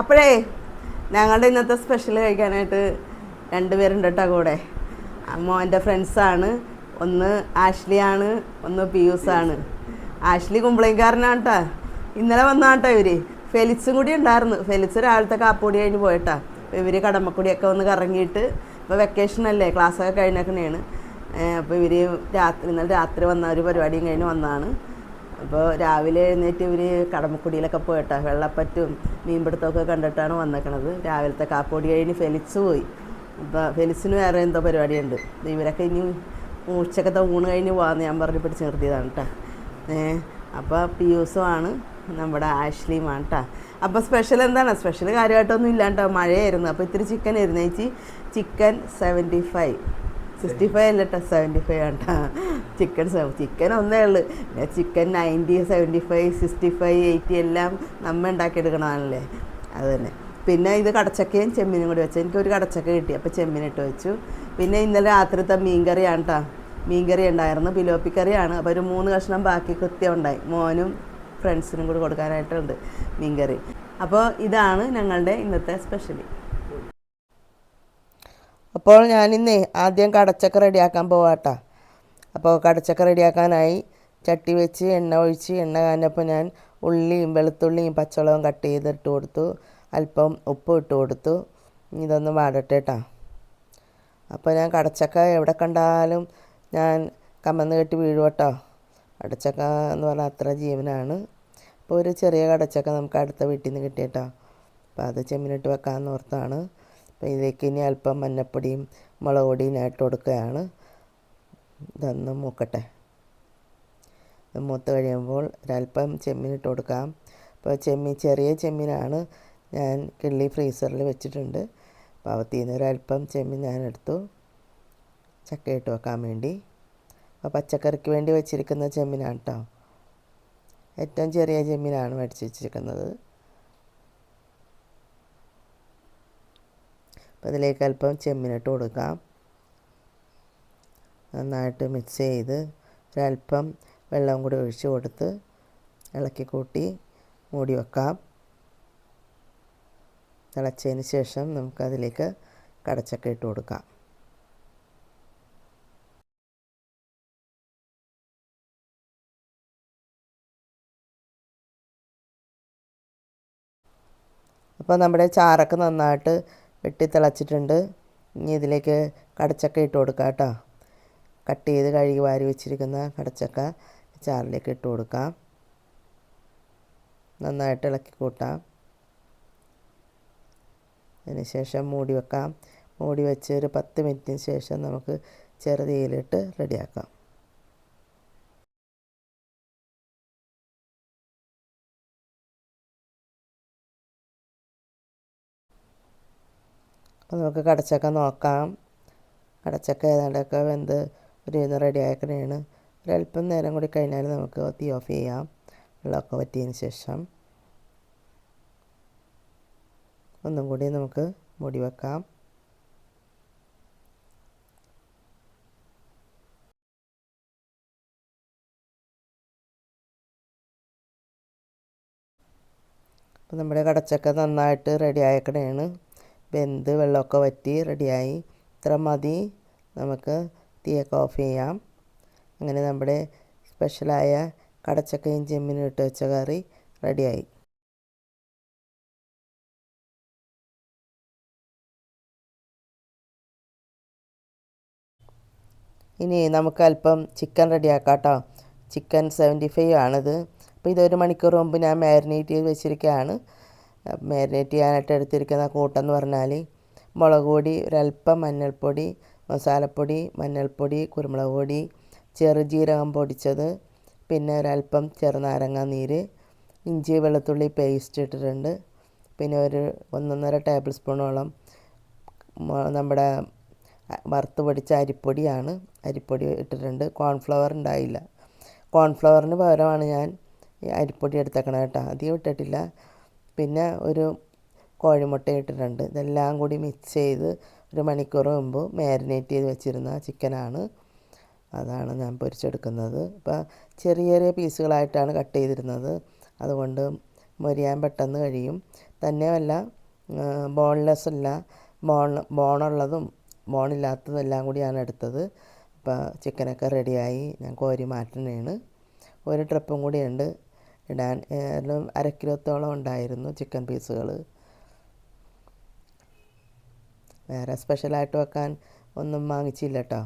അപ്പോഴേ ഞങ്ങളുടെ ഇന്നത്തെ സ്പെഷ്യൽ കഴിക്കാനായിട്ട് രണ്ടുപേരുണ്ട് കേട്ടോ കൂടെ മോന്റെ ഫ്രണ്ട്സാണ് ഒന്ന് ആഷ്ലിയാണ് ഒന്ന് പിയൂസാണ് ആഷ്ലി കുമ്പളേക്കാരനാണ് കേട്ടോ ഇന്നലെ വന്നാട്ടോ ഇവർ. ഫെലിക്സും കൂടി ഉണ്ടായിരുന്നു. ഫെലിക്സ് രാവിലത്തെ കാപ്പൂടി കഴിഞ്ഞ് പോയിട്ടാ. ഇവർ കടമക്കുടിയൊക്കെ ഒന്ന് കറങ്ങിയിട്ട് ഇപ്പോൾ വെക്കേഷൻ അല്ലേ ക്ലാസ്സൊക്കെ കഴിഞ്ഞേക്കണേണ്. അപ്പോൾ ഇവർ രാത്രി ഇന്നലെ രാത്രി വന്ന ഒരു പരിപാടിയും കഴിഞ്ഞ് വന്നതാണ്. അപ്പോൾ രാവിലെ എഴുന്നേറ്റ് ഇവർ കടമക്കുടിയിലൊക്കെ പോയിട്ടാ. വെള്ളപ്പറ്റും മീൻപിടുത്തമൊക്കെ കണ്ടിട്ടാണ് വന്നേക്കണത്. രാവിലത്തെ കാപ്പോടി കഴിഞ്ഞ് ഫെലിക്സ് പോയി. അപ്പോൾ ഫെലിക്സിന് വേറെ എന്തോ പരിപാടിയുണ്ട്. ഇവരൊക്കെ ഇനി ഉച്ചക്കത്തെ ഊണ് കഴിഞ്ഞ് പോകാമെന്ന് ഞാൻ പറഞ്ഞ് പിടിച്ച് നിർത്തിയതാണ് കേട്ടോ അപ്പോൾ പിയൂസുമാണ് നമ്മുടെ ആഷ്ലിയുമാണ് കേട്ടോ അപ്പോൾ സ്പെഷ്യൽ എന്താണ്? സ്പെഷ്യൽ കാര്യമായിട്ടൊന്നും ഇല്ല കേട്ടോ മഴയായിരുന്നു. അപ്പോൾ ഇത്തിരി chicken ഇരുന്നേച്ചി chicken seventy five sixty five അല്ല കേട്ടോ സെവന്റി ഫൈവ് ആണ് കേട്ടോ ചിക്കൻ ചിക്കൻ ഒന്നേ ഉള്ളു. പിന്നെ chicken ninety seventy five sixty five eighty എല്ലാം നമ്മൾ ഉണ്ടാക്കിയെടുക്കണമല്ലേ അത് തന്നെ. പിന്നെ ഇത് കടച്ചക്കയും ചെമ്മീനും കൂടി വെച്ചു. എനിക്കൊരു കടച്ചക്ക കിട്ടി അപ്പോൾ ചെമ്മീനിട്ട് വെച്ചു. പിന്നെ ഇന്നലെ രാത്രിത്തെ മീൻകറിയാണ് കേട്ടോ മീൻകറി ഉണ്ടായിരുന്നു പിലോപ്പി കറിയാണ്. അപ്പോൾ ഒരു മൂന്ന് കഷ്ണം ബാക്കി കൃത്യം ഉണ്ടായി. മോനും ഫ്രണ്ട്സിനും കൂടി കൊടുക്കാനായിട്ടുണ്ട് മീൻകറി. അപ്പോൾ ഇതാണ് ഞങ്ങളുടെ ഇന്നത്തെ സ്പെഷ്യലി അപ്പോൾ ഞാനിന്നേ ആദ്യം കടച്ചക്ക റെഡിയാക്കാൻ പോവാട്ടാ. അപ്പോൾ കടച്ചക്ക റെഡിയാക്കാനായി ചട്ടി വെച്ച് എണ്ണ ഒഴിച്ച് എണ്ണ കാഞ്ഞപ്പോൾ ഞാൻ ഉള്ളിയും വെളുത്തുള്ളിയും പച്ചവളവും കട്ട് ചെയ്തിട്ട് കൊടുത്തു. അല്പം ഉപ്പ് ഇട്ട് കൊടുത്തു. ഇതൊന്ന് വാടട്ടെ അപ്പോൾ ഞാൻ കടച്ചക്ക എവിടെ കണ്ടാലും ഞാൻ കമന്ന് കെട്ടി വീഴും കേട്ടോ കടച്ചക്ക എന്ന് പറഞ്ഞാൽ അത്ര ജീവനാണ്. അപ്പോൾ ഒരു ചെറിയ കടച്ചക്ക നമുക്ക് അടുത്ത വീട്ടിൽ നിന്ന് കിട്ടിയിട്ടോ. അപ്പോൾ അത് ചെമ്മിനിട്ട് വെക്കാമെന്ന് ഓർത്താണ്. അപ്പോൾ ഇതിലേക്ക് ഇനി അല്പം മഞ്ഞപ്പൊടിയും മുളക് പൊടിയും ആയിട്ട് കൊടുക്കുകയാണ്. ഇതൊന്ന് മൂക്കട്ടെ. ഇത് മൂത്ത് കഴിയുമ്പോൾ ഒരല്പം ചെമ്മീനിട്ട് കൊടുക്കാം. അപ്പോൾ ചെമ്മീൻ ചെറിയ ചെമ്മീനാണ് ഞാൻ കിള്ളി ഫ്രീസറിൽ വെച്ചിട്ടുണ്ട്. അപ്പോൾ അവത്തിൽ നിന്ന് ഒരല്പം ചെമ്മീൻ ഞാൻ എടുത്തു. ചക്കയിട്ട് വെക്കാൻ വേണ്ടി. അപ്പോൾ പച്ചക്കറിക്ക് വേണ്ടി വെച്ചിരിക്കുന്ന ചെമ്മീനാണ് കേട്ടോ ഏറ്റവും ചെറിയ ചെമ്മീനാണ് മേടിച്ച് വെച്ചിരിക്കുന്നത്. അപ്പോൾ അതിലേക്ക് അല്പം ചെമ്മീനിട്ട് കൊടുക്കാം. നന്നായിട്ട് മിക്സ് ചെയ്ത് ഒരല്പം വെള്ളം കൂടി ഒഴിച്ച് കൊടുത്ത് ഇളക്കി കൂട്ടി മൂടി വെക്കാം. തിളച്ചതിന് ശേഷം നമുക്കതിലേക്ക് കടച്ചക്ക ഇട്ട് കൊടുക്കാം. അപ്പോൾ നമ്മുടെ ചാറൊക്കെ നന്നായിട്ട് വെട്ടി തിളച്ചിട്ടുണ്ട് ഇനി ഇതിലേക്ക് കടച്ചക്ക ഇട്ട് കൊടുക്കാം കേട്ടോ. കട്ട് ചെയ്ത് കഴുകി വാരി വെച്ചിരിക്കുന്ന കടച്ചക്ക ചാറിലേക്ക് ഇട്ട് കൊടുക്കാം. നന്നായിട്ട് ഇളക്കി കൂട്ടാം. അതിന് ശേഷം മൂടി വെക്കാം. മൂടി വെച്ച് ഒരു പത്ത് മിനിറ്റിന് ശേഷം നമുക്ക് ചെറുതീയിലിട്ട് റെഡിയാക്കാം. നമുക്ക് കടച്ചക്ക നോക്കാം. കടച്ചക്ക ഏതാണ്ടൊക്കെ വെന്ത് ഒരു ഇന്ന് റെഡി ആക്കണേണ് ഒരല്പം നേരം കൂടി കഴിഞ്ഞാൽ നമുക്ക് തീ ഓഫ് ചെയ്യാം. വെള്ളമൊക്കെ വറ്റിയതിന് ശേഷം. ഒന്നും കൂടി നമുക്ക് മൂടി വെക്കാം. അപ്പോൾ നമ്മുടെ കടച്ചക്ക നന്നായിട്ട് റെഡി ആക്കണേണ് വെന്ത് വെള്ളമൊക്കെ വറ്റി റെഡിയായി. ഇത്ര മതി. നമുക്ക് തീയൊക്കെ ഓഫ് ചെയ്യാം. അങ്ങനെ നമ്മുടെ സ്പെഷ്യലായ കടച്ചക്കയും ചെമ്മീനും ഇട്ട് വെച്ച കറി റെഡിയായി. ഇനി നമുക്ക് അല്പം ചിക്കൻ റെഡിയാക്കാം കേട്ടോ. ചിക്കൻ സെവന്റി ഫൈവ് ആണിത്. അപ്പോൾ ഇതൊരു മണിക്കൂർ മുമ്പ് ഞാൻ മാരിനേറ്റ് ചെയ്ത് വെച്ചിരിക്കുകയാണ്. മാരിനേറ്റ് ചെയ്യാനായിട്ട് എടുത്തിരിക്കുന്ന കൂട്ടെന്ന് പറഞ്ഞാൽ മുളക് പൊടി ഒരല്പം മഞ്ഞൾപ്പൊടി മസാലപ്പൊടി മഞ്ഞൾപ്പൊടി കുരുമുളക് പൊടി ചെറുജീരകം പൊടിച്ചത് പിന്നെ ഒരല്പം ചെറുനാരങ്ങ നീര് ഇഞ്ചി വെളുത്തുള്ളി പേസ്റ്റ് ഇട്ടിട്ടുണ്ട്. പിന്നെ ഒരു ഒന്നൊന്നര ടേബിൾ സ്പൂണോളം നമ്മുടെ വറുത്ത് പൊടിച്ച അരിപ്പൊടിയാണ്. അരിപ്പൊടി ഇട്ടിട്ടുണ്ട്. കോൺഫ്ലവർ ഉണ്ടായില്ല. കോൺഫ്ലവറിന് പകരമാണ് ഞാൻ അരിപ്പൊടി എടുത്തേക്കണത് കേട്ടോ. അധികം ഇട്ടിട്ടില്ല. പിന്നെ ഒരു കോഴിമുട്ട ഇട്ടിട്ടുണ്ട് ഇതെല്ലാം കൂടി മിക്സ് ചെയ്ത് ഒരു മണിക്കൂർ മുമ്പ് മാരിനേറ്റ് ചെയ്ത് വെച്ചിരുന്ന ചിക്കനാണ് അതാണ് ഞാൻ പൊരിച്ചെടുക്കുന്നത്. ഇപ്പോൾ ചെറിയ ചെറിയ പീസുകളായിട്ടാണ് കട്ട് ചെയ്തിരുന്നത്. അതുകൊണ്ട് മൊരിയാൻ പെട്ടെന്ന് കഴിയും. തന്നെയല്ല ബോൺലെസ് അല്ല ബോൺ ബോണുള്ളതും ബോണില്ലാത്തതും എല്ലാം കൂടിയാണ് എടുത്തത്. അപ്പോൾ ചിക്കനൊക്കെ റെഡിയായി ഞാൻ കോരി മാറ്റുന്നതാണ്. ഒരു ട്രിപ്പും കൂടിയുണ്ട്. ഇടാൻ അര കിലോത്തോളം ഉണ്ടായിരുന്നു ചിക്കൻ പീസുകൾ വേറെ സ്പെഷ്യലായിട്ട് വെക്കാൻ ഒന്നും വാങ്ങിച്ചില്ല കേട്ടോ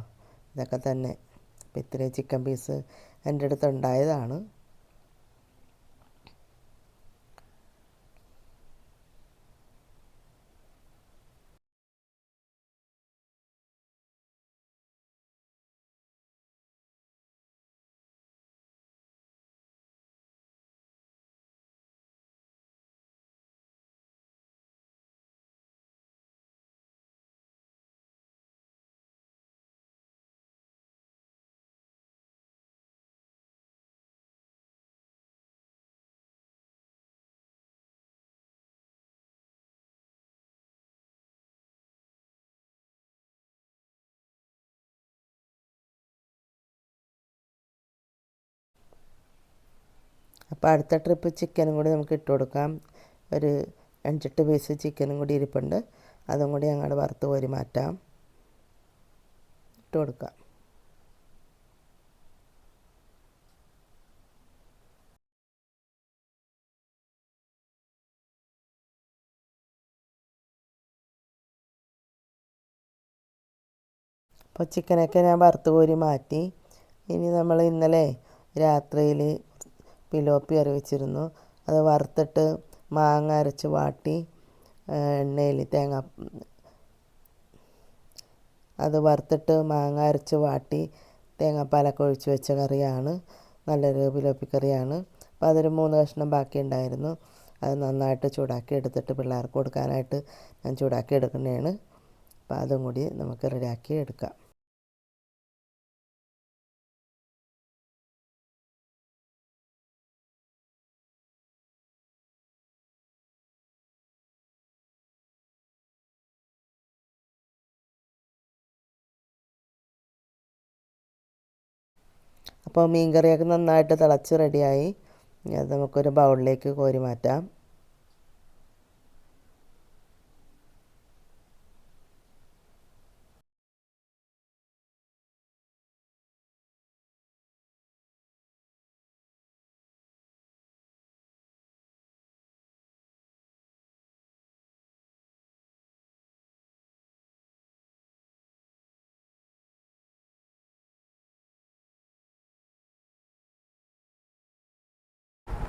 ഇതൊക്കെ തന്നെ. അപ്പോൾ ഇത്രയും ചിക്കൻ പീസ് എന്റെ അടുത്ത് ഉണ്ടായതാണ്. അപ്പോൾ അടുത്ത ട്രിപ്പ് ചിക്കനും കൂടി നമുക്ക് ഇട്ട് കൊടുക്കാം. ഒരു അഞ്ചെട്ട് പീസ് ചിക്കനും കൂടി ഇരിപ്പുണ്ട്. അതും കൂടി അങ്ങോട്ട് വറുത്ത് കോരി മാറ്റാം. ഇട്ട് കൊടുക്കാം. അപ്പോൾ ചിക്കനൊക്കെ ഞാൻ വറുത്ത് കോരി മാറ്റി. ഇനി നമ്മൾ ഇന്നലെ രാത്രിയിൽ പിലോപ്പി കറി അത് വറുത്തിട്ട് മാങ്ങ അരച്ച് വാട്ടി എണ്ണയിൽ തേങ്ങ അത് വറുത്തിട്ട് മാങ്ങ അരച്ച് വാട്ടി തേങ്ങാപ്പാലൊക്കെ ഒഴിച്ച് വെച്ച കറിയാണ്. നല്ലൊരു പിലോപ്പി കറിയാണ്. അപ്പോൾ അതൊരു മൂന്ന് കഷ്ണം ബാക്കി ഉണ്ടായിരുന്നു. അത് നന്നായിട്ട് ചൂടാക്കി എടുത്തിട്ട് പിള്ളേർക്ക് കൊടുക്കാനായിട്ട് ഞാൻ ചൂടാക്കി എടുക്കുന്നതാണ്. അപ്പോൾ അതും കൂടി നമുക്ക് റെഡിയാക്കി എടുക്കാം. അപ്പോൾ മീൻ കറിയൊക്കെ നന്നായിട്ട് തിളച്ച് റെഡിയായി അത് നമുക്കൊരു ബൗളിലേക്ക് കോരി മാറ്റാം.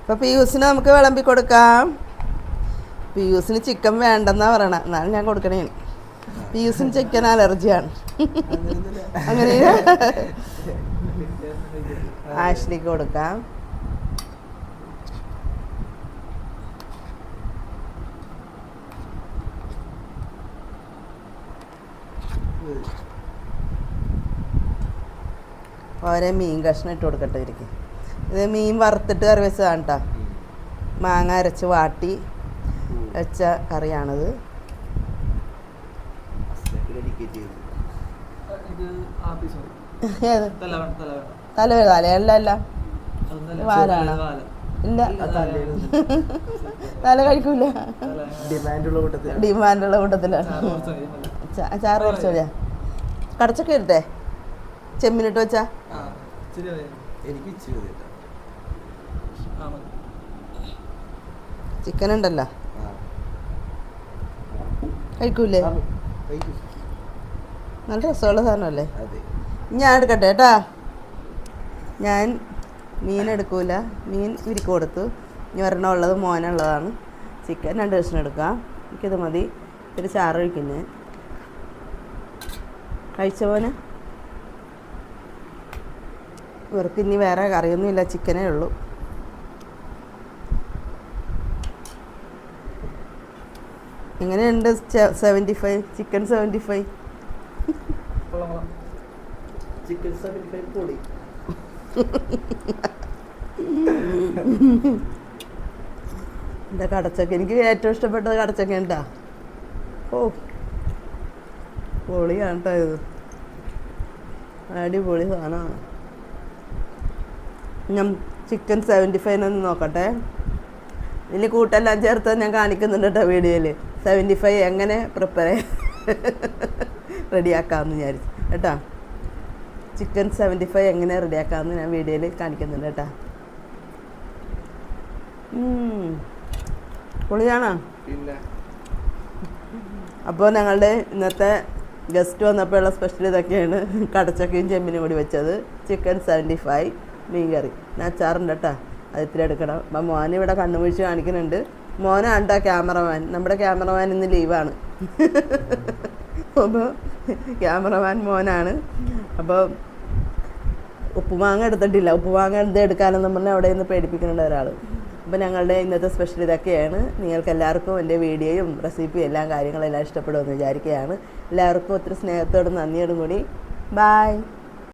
അപ്പോൾ പിയൂസിന് നമുക്ക് വിളമ്പി കൊടുക്കാം. പിയൂസിന് ചിക്കൻ വേണ്ടെന്നാണ് പറയണ. എന്നാലും ഞാൻ കൊടുക്കണേ. പിയൂസിന് ചിക്കൻ അലർജിയാണ്. അങ്ങനെ. ആഷ്ലിക്ക് കൊടുക്കാം. ഓരോ മീൻ കഷ്ണം ഇട്ട് കൊടുക്കട്ടെ ഇരിക്കും. ഇത് മീൻ വറുത്തിട്ട് കറി വെച്ചതാണ് കേട്ടോ മാങ്ങ അരച്ച് വാട്ടി വെച്ച കറിയാണിത്. തല തലയല്ല അല്ല. വാലാണ്. ഇല്ല. തല തല കഴിക്കൂല. ഡിമാൻഡുള്ള കൂട്ടത്തിലാണ് ചാറ് കുറച്ച് മതിയാ. കടച്ചൊക്കെ ഇരട്ടെ ചെമ്മിനിട്ട് വെച്ചാ. എനിക്ക് ഇച്ചിരി മതി കേട്ടോ. ആ, മതി. ചിക്കൻ ഉണ്ടല്ലോ. കഴിക്കൂലേ. നല്ല രസമുള്ള സാധനമല്ലേ? അതെ. ഞാൻ എടുക്കട്ടെ കേട്ടാ. ഞാൻ മീൻ എടുക്കൂല. മീൻ ഇരിക്ക് കൊടുത്തു. ഇനി ഒരെണ്ണം ഉള്ളത് മോനുള്ളതാണ്. ചിക്കൻ രണ്ട് ദിവസം എടുക്കാം. എനിക്കിത് മതി. ഒരു ചാറ് ഒഴിക്കും കഴിച്ച പോലെ ഇവർക്ക് ഇനി വേറെ കറിയൊന്നുമില്ല. ചിക്കനേ ഉള്ളൂ. എങ്ങനെയുണ്ട് seventy five chicken seventy five. Chicken seventy five പൊളി എന്താ കടച്ചക്ക? എനിക്ക് ഏറ്റവും ഇഷ്ടപ്പെട്ടത് കടച്ചക്ക ഉണ്ടാ ഓ പൊളിയാണ് കേട്ടോ ഇത്. അടിപൊളി സാധനമാണ്. ഞാൻ ചിക്കൻ സെവന്റി ഫൈവ് ഒന്ന് നോക്കട്ടെ. ഇതിൽ കൂട്ടെല്ലാം ചേർത്ത് ഞാൻ കാണിക്കുന്നുണ്ട് കേട്ടോ വീഡിയോയിൽ സെവന്റി ഫൈവ് എങ്ങനെ പ്രിപ്പയർ റെഡിയാക്കാമെന്ന് വിചാരിച്ചു. കേട്ടോ? ചിക്കൻ സെവന്റി ഫൈവ് എങ്ങനെ റെഡിയാക്കാമെന്ന് ഞാൻ വീഡിയോയിൽ കാണിക്കുന്നുണ്ട് കേട്ടോ. പൊളിയാണോ? അപ്പോൾ ഞങ്ങളുടെ ഇന്നത്തെ ഗസ്റ്റ് വന്നപ്പോഴുള്ള സ്പെഷ്യൽ ഇതൊക്കെയാണ് കടച്ചക്കയും ചെമ്പിനും കൂടി വെച്ചത്. ചിക്കൻ സെവന്റി ഫൈവ് മീൻ കറി ഞാൻ അച്ചാറുണ്ട് കേട്ടോ. അത് ഇത്തിരി എടുക്കണം. അപ്പം മോനിവിടെ കണ്ണുപൊഴിച്ച് കണ്ണുമൊഴിച്ച് കാണിക്കുന്നുണ്ട്. മോനാണ് കേട്ടോ ക്യാമറമാൻ. നമ്മുടെ ക്യാമറമാൻ ഇന്ന് ലീവാണ്. അപ്പോൾ ക്യാമറമാൻ മോനാണ്. അപ്പോൾ ഉപ്പുമാങ്ങ എടുത്തിട്ടില്ല. ഉപ്പുമാങ്ങ എന്ത് എടുക്കാനെന്ന് പറഞ്ഞാൽ അവിടെ നിന്ന് പേടിപ്പിക്കുന്നുണ്ട് ഒരാൾ അപ്പോൾ ഞങ്ങളുടെ ഇന്നത്തെ സ്പെഷ്യൽ ഇതൊക്കെയാണ്. നിങ്ങൾക്ക് എല്ലാവർക്കും എന്റെ വീഡിയോയും റെസിപ്പിയും എല്ലാം കാര്യങ്ങളെല്ലാം ഇഷ്ടപ്പെടുമെന്ന് വിചാരിക്കുകയാണ്. എല്ലാവർക്കും ഒത്തിരി സ്നേഹത്തോടും നന്ദിയോടും കൂടി. ബായ്